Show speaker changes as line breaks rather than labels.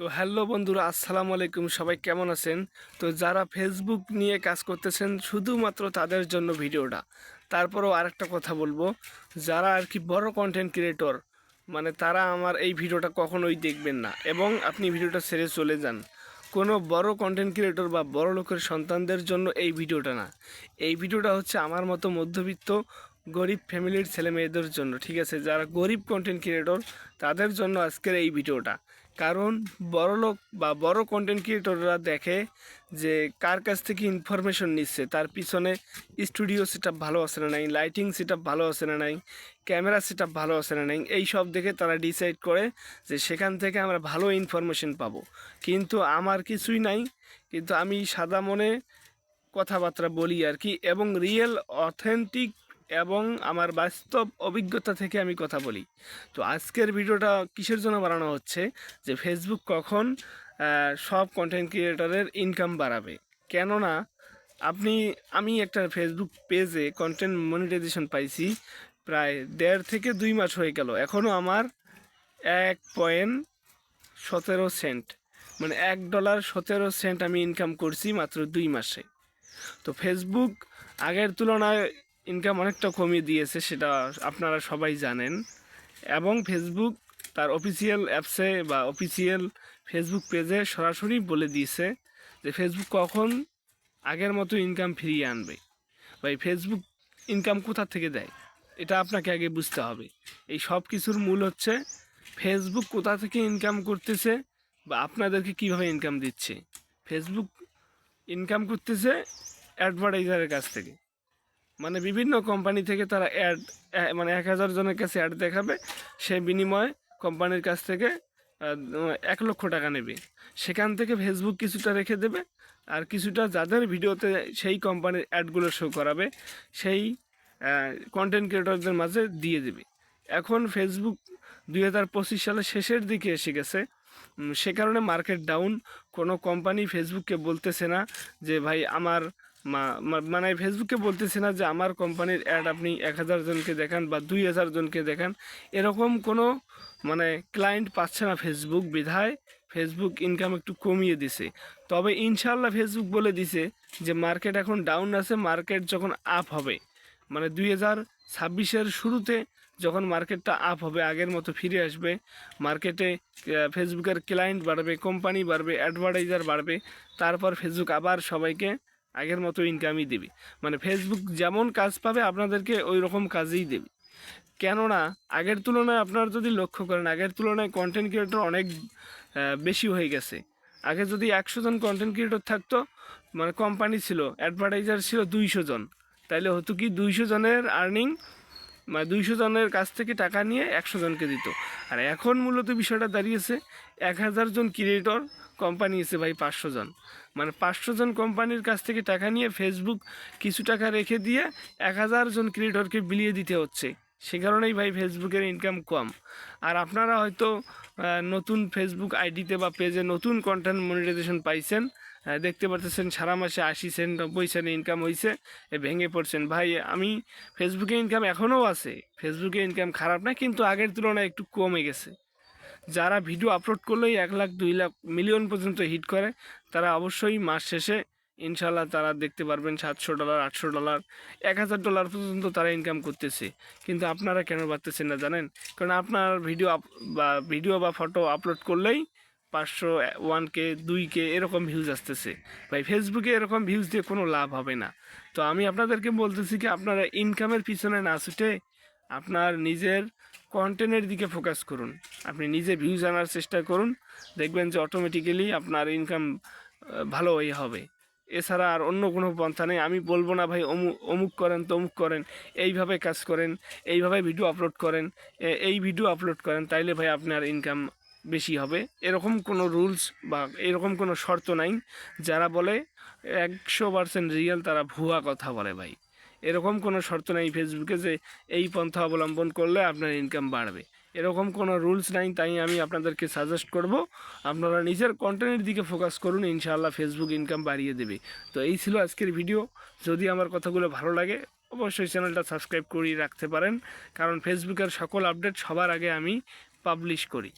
তো হ্যালো বন্ধুরা, আসসালামু আলাইকুম। সবাই কেমন আছেন? তো যারা ফেসবুক নিয়ে কাজ করতেছেন, শুধুমাত্র তাদের জন্য ভিডিওটা। তারপরেও আরেকটা কথা বলব, যারা আর কি বড় কন্টেন্ট ক্রিয়েটর মানে তারা আমার এই ভিডিওটা কখনোই দেখবেন না এবং আপনি ভিডিওটা ছেড়ে চলে যান। কোনো বড় কন্টেন্ট ক্রিয়েটর বা বড় লোকের সন্তানদের জন্য এই ভিডিওটা না। এই ভিডিওটা হচ্ছে আমার মতো মধ্যবিত্ত, গরিব ফ্যামিলির ছেলে মেয়েদের জন্য, ঠিক আছে? যারা গরিব কন্টেন্ট ক্রিয়েটর তাদের জন্য আজকের এই ভিডিওটা। কারণ বড় লোক বা বড় কন্টেন্ট ক্রিয়েটররা দেখে যে কার কাছ থেকে ইনফরমেশন নিচ্ছে, তার পিছনে স্টুডিও সেট ভালো আছে না নাই লাইটিং সেট ভালো আছে না নাই ক্যামেরা সেট ভালো আছে না নাই, এই সব দেখে তারা ডিসাইড করে যে সেখান থেকে আমরা ভালো ইনফরমেশন পাবো। কিন্তু আমার কিছুই নাই, কিন্তু আমি সাদা মনে কথাবার্তা বলি আর কি, এবং রিয়েল অথেন্টিক এবং আমার বাস্তব অভিজ্ঞতা থেকে আমি কথা বলি। তো আজকের ভিডিওটা কিসের জন্য বানানো হচ্ছে? যে ফেসবুক কখন সব কন্টেন্ট ক্রিয়েটরের ইনকাম বাড়াবে। কেননা, আপনি, আমি একটা ফেসবুক পেজে কন্টেন্ট মনিটাইজেশন পাইছি প্রায় দেড় থেকে দুই মাস হয়ে গেল। এখনও আমার এক পয়েন্ট সতেরো সেন্ট মানে এক ডলার সতেরো সেন্ট আমি ইনকাম করছি মাত্র দুই মাসে। তো ফেসবুক আগের তুলনায় ইনকাম অনেকটা কমিয়ে দিয়েছে, সেটা আপনারা সবাই জানেন। এবং ফেসবুক তার অফিসিয়াল অ্যাপসে বা অফিসিয়াল ফেসবুক পেজে সরাসরি বলে দিয়েছে যে ফেসবুক কখন আগের মতো ইনকাম ফিরিয়ে আনবে বা এই ফেসবুক ইনকাম কোথা থেকে দেয়, এটা আপনাকে আগে বুঝতে হবে। এই সব কিছুর মূল হচ্ছে ফেসবুক কোথা থেকে ইনকাম করতেছে বা আপনাদেরকে কীভাবে ইনকাম দিচ্ছে। ফেসবুক ইনকাম করতেছে অ্যাডভার্টাইজারের কাছ থেকে। মানে বিভিন্ন কোম্পানি থেকে তারা অ্যাড মানে এক হাজার জনের কাছে অ্যাড দেখাবে, সে বিনিময়ে কোম্পানির কাছ থেকে এক লক্ষ টাকা নেবে। সেখান থেকে ফেসবুক কিছুটা রেখে দেবে, আর কিছুটা যাদের ভিডিওতে সেই কোম্পানির অ্যাডগুলো শো করাবে, সেই কন্টেন্ট ক্রিয়েটরদের মাঝে দিয়ে দেবে। এখন ফেসবুক দুই হাজার পঁচিশ সালের শেষের দিকে এসে গেছে। সে কারণে মার্কেট ডাউন কোনো কোম্পানি ফেসবুককে বলতেছে না যে, ভাই, আমার মানে ফেসবুকে বলতেছে না যে আমার কোম্পানির অ্যাড আপনি এক হাজার জনকে দেখান বা দুই হাজার জনকে দেখান। এরকম কোনো মানে ক্লায়েন্ট পাচ্ছে না ফেসবুক বিধায়। ফেসবুক ইনকাম একটু কমিয়ে দিছে। তবে ইনশাল্লাহ ফেসবুক বলে দিছে যে মার্কেট এখন ডাউন আছে মার্কেট যখন আপ হবে মানে দুই হাজার ছাব্বিশের শুরুতে যখন মার্কেটটা আপ হবে, আগের মতো ফিরে আসবে মার্কেটে ফেসবুকের ক্লায়েন্ট বাড়বে কোম্পানি বাড়বে অ্যাডভার্টাইজার বাড়বে, তারপর ফেসবুক আবার সবাইকে আগের মতো ইনকামই দেবে। মানে ফেসবুক যেমন কাজ পাবে, আপনাদেরকে ওই রকম কাজই দেবে। কেননা, আগের তুলনায় আপনারা যদি লক্ষ্য করেন, আগের তুলনায় কন্টেন্ট ক্রিয়েটর অনেক বেশি হয়ে গেছে। আগে যদি একশো জন কন্টেন্ট ক্রিয়েটর থাকতো মানে কোম্পানি ছিল অ্যাডভার্টাইজার ছিল দুইশো জন। তাইলে হতো কি, দুইশো জনের আর্নিং মানে দুইশো জনের কাছ থেকে টাকা নিয়ে একশো জনকে দিত। আর এখন মূলত বিষয়টা দাঁড়িয়েছে, এক হাজার জন ক্রিয়েটর কোম্পানি এসে ভাই পাঁচশো জন। মানে পাঁচশো জন কোম্পানির কাছ থেকে টাকা নিয়ে ফেসবুক কিছু টাকা রেখে দিয়ে এক হাজার জন ক্রিয়েটরকে বিলিয়ে দিতে হচ্ছে। সে কারণেই ভাই ফেসবুকের ইনকাম কম। আর আপনারা হয়তো নতুন ফেসবুক আইডিতে বা পেজে নতুন কন্টেন্ট মনিটাইজেশন পাইছেন দেখতে পারতেছেন সারা মাসে আশি সেন্ট নব্বই সেন্ট ইনকাম হয়েছে ভেঙে পড়ছেন। ভাই, আমি ফেসবুকে ইনকাম এখনও আছে। ফেসবুকে ইনকাম খারাপ না, কিন্তু আগের তুলনায় একটু কমে গেছে। যারা ভিডিও আপলোড করলেই এক লাখ, দুই লাখ মিলিয়ন পর্যন্ত হিট করে, তারা অবশ্যই মাস শেষে ইনশাল্লাহ তারা দেখতে পারবেন সাতশো ডলার আটশো ডলার এক হাজার ডলার পর্যন্ত তারা ইনকাম করতেছে। কিন্তু আপনারা কেন পারতেছেন না জানেন? কারণ আপনার ভিডিও বা ভিডিও বা ফটো আপলোড করলেই পাঁচশো ওয়ান কে দুই কে এরকম ভিউজ আসতেছে। ভাই ফেসবুকে এরকম ভিউজ দিয়ে কোনো লাভ হবে না। তো আমি আপনাদেরকে বলতেছি কি, আপনারা ইনকামের পিছনে না ছুটে আপনার নিজের কন্টেন্টের দিকে ফোকাস করুন। আপনি নিজে ভিউজ আনার চেষ্টা করুন, দেখবেন যে অটোমেটিক্যালি আপনার ইনকাম ভালো হয়ে হবে। এছাড়া আর অন্য কোনো পন্থা নেই। আমি বলব না ভাই অমুক অমুক করেন, তমুক করেন, এইভাবে কাজ করেন, এইভাবে ভিডিও আপলোড করেন এই ভিডিও আপলোড করেন, তাইলে ভাই আপনার ইনকাম বেশি হবে। এরকম কোনো রুলস বা এরকম কোনো শর্ত নাই, যারা বলে একশো পার্সেন্ট রিয়েল তারা ভুয়া কথা বলে ভাই। এরকম কোনো শর্ত নেই ফেসবুকে যে এই পন্থা অবলম্বন করলে আপনার ইনকাম বাড়বে। এরকম কোনো রুলস নাই, তাই আমি আপনাদেরকে সাজেস্ট করব, আপনারা নিজের কন্টেন্টের দিকে ফোকাস করুন, ইনশাআল্লাহ ফেসবুক ইনকাম বাড়িয়ে দেবে। তো এই ছিল আজকের ভিডিও যদি আমার কথাগুলো ভালো লাগে, অবশ্যই চ্যানেলটা সাবস্ক্রাইব করিয়ে রাখতে পারেন, কারণ ফেসবুকের সকল আপডেট সবার আগে আমি পাবলিশ করি।